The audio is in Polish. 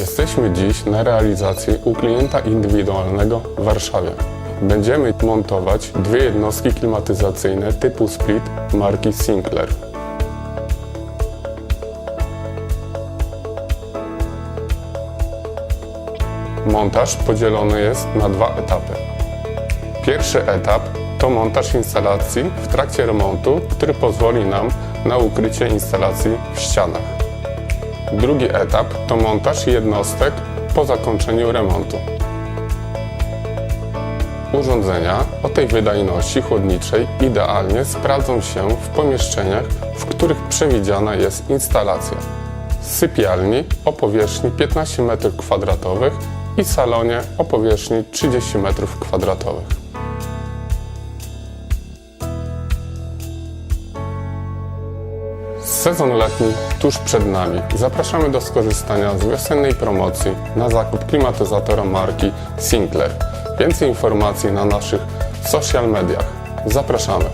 Jesteśmy dziś na realizacji u klienta indywidualnego w Warszawie. Będziemy montować dwie jednostki klimatyzacyjne typu split marki Sinclair. Montaż podzielony jest na dwa etapy. Pierwszy etap to montaż instalacji w trakcie remontu, który pozwoli nam na ukrycie instalacji w ścianach. Drugi etap to montaż jednostek po zakończeniu remontu. Urządzenia o tej wydajności chłodniczej idealnie sprawdzą się w pomieszczeniach, w których przewidziana jest instalacja. Sypialni o powierzchni 15 m2 i salonie o powierzchni 30 m2. Sezon letni tuż przed nami. Zapraszamy do skorzystania z wiosennej promocji na zakup klimatyzatora marki Sinclair. Więcej informacji na naszych social mediach. Zapraszamy.